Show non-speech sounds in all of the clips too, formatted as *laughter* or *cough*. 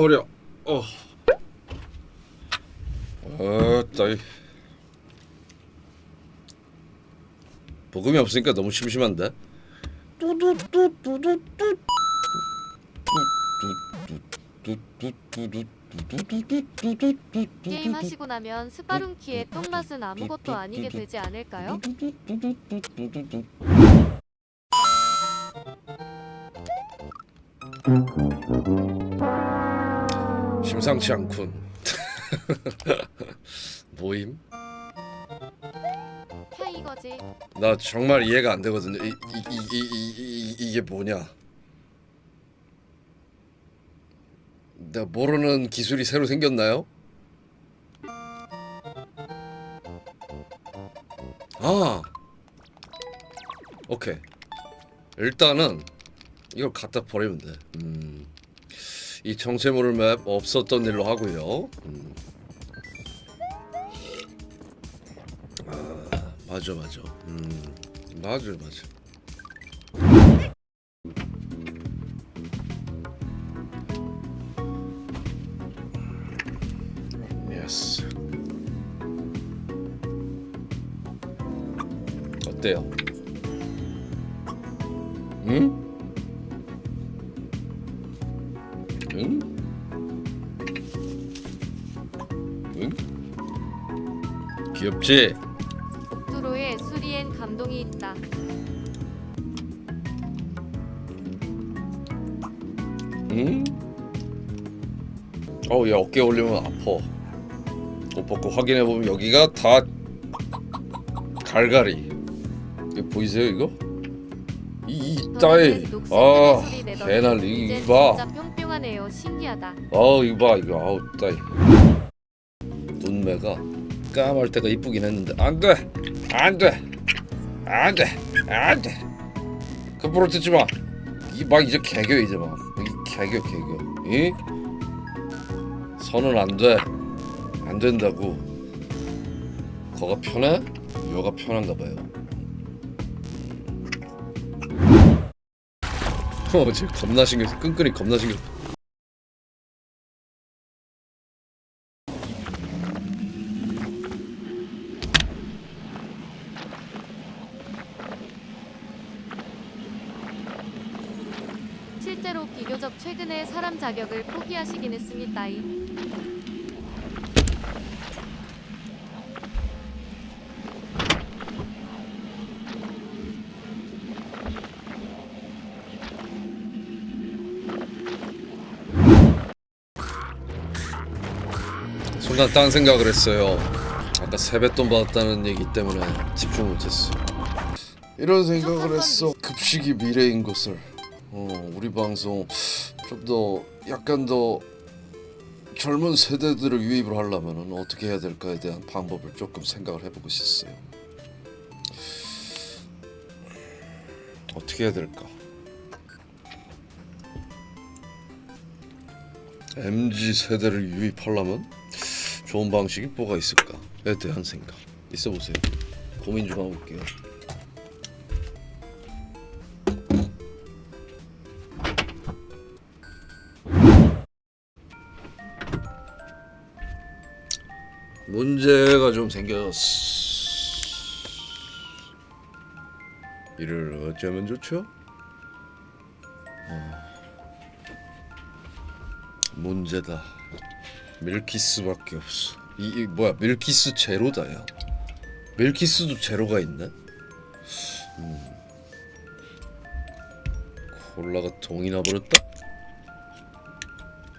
허리야. 어. 아, 따이. 복음이 없으니까 너무 심심한데. 게임 하시고 나면 스파룬키의 똥맛은 아무것도 아니게 되지 않을까요? 심상치 않군. *laughs* 모임? 캬이거지. 나 정말 이해가 안 되거든요. 이, 이, 이, 이, 이, 이, 이게 뭐냐? 내가 모르는 기술이 새로 생겼나요? 아, 오케이. 일단은 이걸 갖다 버리면 돼. 음, 이 정체 모를 맵 없었던 일로 하고요. 음. 아, 맞아 맞아. 음, 맞아 맞아. 어때요? 응? 응? 응? 귀엽지? 뚜로의 수리엔 감동이 있다. 응? 어우 야 어깨 올리면 아파 옷 벗고 확인해 보면 여기가 다 갈갈이 이거 보이세요 이거? 이, 이 따위 아 개난리. 이제 이거 진짜 뿅뿅하네요. 신기하다. 봐 아우 이거 봐 이거. 아우 따위 눈매가 까말 때가 이쁘긴 했는데. 안 돼! 안 돼! 안 돼! 안 돼! 그 부러뜨지 마 이 막 이제 개겨 이제 막. 이 개겨 개겨. 이? 선은 안 돼. 안 된다고. 거가 편해? 여가 편한가 봐요 어 지금 겁나 신경 써 끈끈이 겁나 신경 써. 실제로 비교적 최근에 사람 자격을 포기하시긴 했습니다. 순간 딴 생각을 했어요. 아까 세뱃돈 받았다는 얘기 때문에 집중 못했어. 이런 생각을 했어. 급식이 미래인 것을. 어, 우리 방송 좀 더 약간 더 젊은 세대들을 유입을 하려면 어떻게 해야 될까에 대한 방법을 조금 생각을 해보고 있었어요. 어떻게 해야 될까? MZ 세대를 유입하려면 좋은 방식이 뭐가 있을까에 대한 생각 있어 보세요. 고민 좀 하고 올게요. 문제가 좀 생겼어. 이를 어쩌면 좋죠? 어, 문제다. 밀키스밖에 없어. 이, 이 뭐야 밀키스 제로다 야. 밀키스도 제로가 있네. 음. 콜라가 동이 나 버렸다.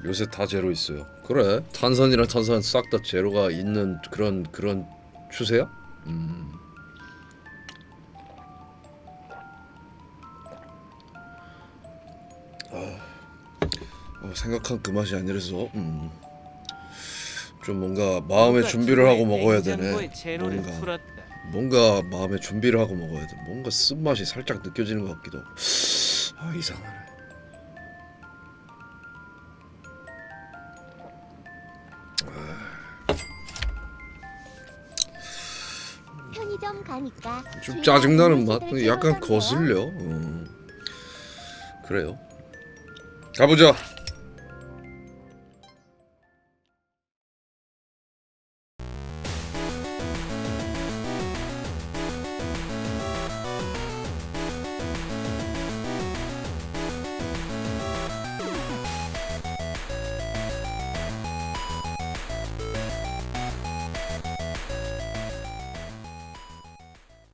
요새 다 제로 있어요. 그래 탄산이랑 탄산 싹 다 제로가 있는 그런 그런 추세야? 음. 아, 어, 생각한 그 맛이 아니라서 음. 좀 뭔가 마음의 준비를 하고 먹어야 되네. 뭔가. 뭔가 마음의 준비를 하고 먹어야 돼. 뭔가 쓴 맛이 살짝 느껴지는 것 같기도. 하고. 아 이상하네. 편의점 가니까 좀 짜증나는 맛. 약간 거슬려. 어. 그래요. 가보자.